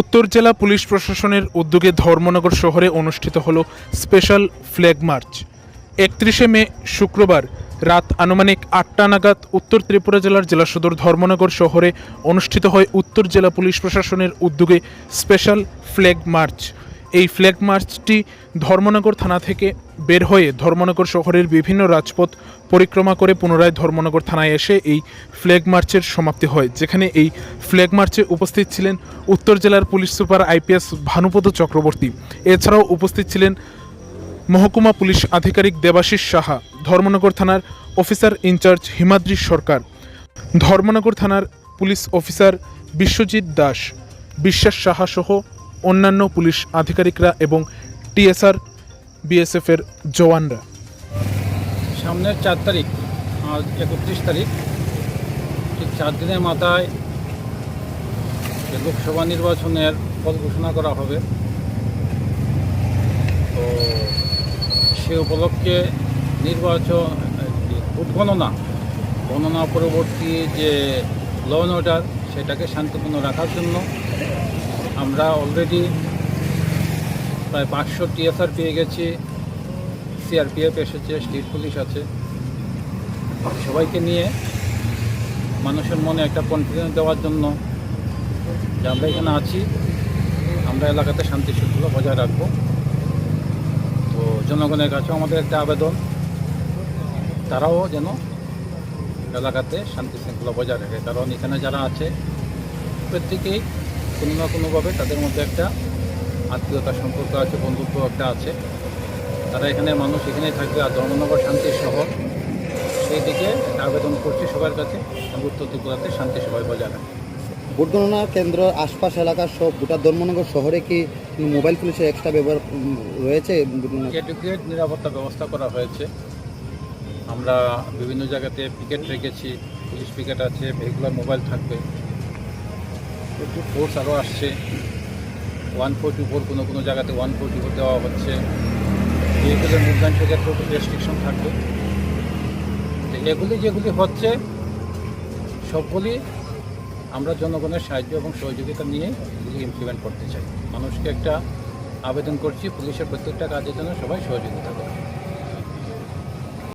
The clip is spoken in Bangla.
উত্তর জেলা পুলিশ প্রশাসনের উদ্যোগে ধর্মনগর শহরে অনুষ্ঠিত হল স্পেশাল ফ্ল্যাগ মার্চ। একত্রিশে মে, শুক্রবার, রাত আনুমানিক আটটা নাগাদ উত্তর ত্রিপুরা জেলার জেলা সদর ধর্মনগর শহরে অনুষ্ঠিত হয় উত্তর জেলা পুলিশ প্রশাসনের উদ্যোগে স্পেশাল ফ্ল্যাগ মার্চ। এই ফ্ল্যাগ মার্চটি ধর্মনগর থানা থেকে বের হয়ে ধর্মনগর শহরের বিভিন্ন রাজপথ পরিক্রমা করে পুনরায় ধর্মনগর থানায় এসে এই ফ্ল্যাগ মার্চের সমাপ্তি হয়, যেখানে এই ফ্ল্যাগ মার্চে উপস্থিত ছিলেন উত্তর জেলার police super IPS Bhanupada Chakraborty. এছাড়াও উপস্থিত ছিলেন মহকুমা পুলিশ আধিকারিক দেবাশিস সাহা, ধর্মনগর থানার officer in charge Himadri Sarkar, Dharmanagar থানার পুলিশ অফিসার বিশ্বজিৎ দাস, বিশ্বাস সাহা সহ অন্যান্য পুলিশ আধিকারিকরা এবং টিএসআর বিএসএফের জওয়ানরা। সামনের চার তারিখ আজ একত্রিশ তারিখ, ঠিক চার দিনের মাথায় যে লোকসভা নির্বাচনের ফল ঘোষণা করা হবে। তো সে উপলক্ষে নির্বাচন ভোট গণনা গণনা পরবর্তী যে ল অর্ডার সেটাকে শান্তিপূর্ণ রাখার জন্য আমরা অলরেডি প্রায় পাঁচশো টিএসআর পেয়ে গেছি। সিআরপিএফ এসেছে স্টেট পুলিশ আছে। সবাইকে নিয়ে মানুষের মনে একটা কনফিডেন্স দেওয়ার জন্য যে আমরা এখানে আছি, আমরা এলাকাতে শান্তি শৃঙ্খলা বজায় রাখব। তো জনগণের কাছেও আমাদের একটা আবেদন, তারাও যেন এলাকাতে শান্তি শৃঙ্খলা বজায় রাখে। কারণ এখানে যারা আছে, প্রত্যেকেই কোনো না কোনোভাবে তাদের মধ্যে একটা আত্মীয়তার সম্পর্ক আছে, বন্ধুত্ব একটা আছে। তারা এখানে মানুষ, এখানেই থাকবে। আর ধর্মনগর শান্তি শহর, সেই দিকে আবেদন করছি সবার কাছে উত্তর ত্রিপুরাতে শান্তি সবাই বজায় রাখে ভোট গণনা কেন্দ্র আশপাশ এলাকার সব গোটা ধর্মনগর শহরে কি মোবাইল পুলিশের এক্সট্রা ব্যবহার রয়েছে? নিরাপত্তা ব্যবস্থা করা হয়েছে। আমরা বিভিন্ন জায়গাতে পিকেট রেখেছি। পুলিশ পিকেট আছে ভেহিকুলার মোবাইল থাকবে। একটু ফোর্স আরও আসছে। ওয়ান ফোর্টি ফোর কোনো কোনো জায়গাতে ওয়ান ফোর্টি ফোর দেওয়া হচ্ছে। ভেহিকুলের মুভমেন্টের ক্ষেত্রে একটু রেস্ট্রিকশন থাকবে। এগুলি যেগুলি হচ্ছে, সবগুলি আমরা জনগণের সাহায্য এবং সহযোগিতা নিয়ে এগুলি ইমপ্লিমেন্ট করতে চাই। মানুষকে একটা আবেদন করছি, পুলিশের প্রত্যেকটা কাজের জন্য সবাই সহযোগিতা করে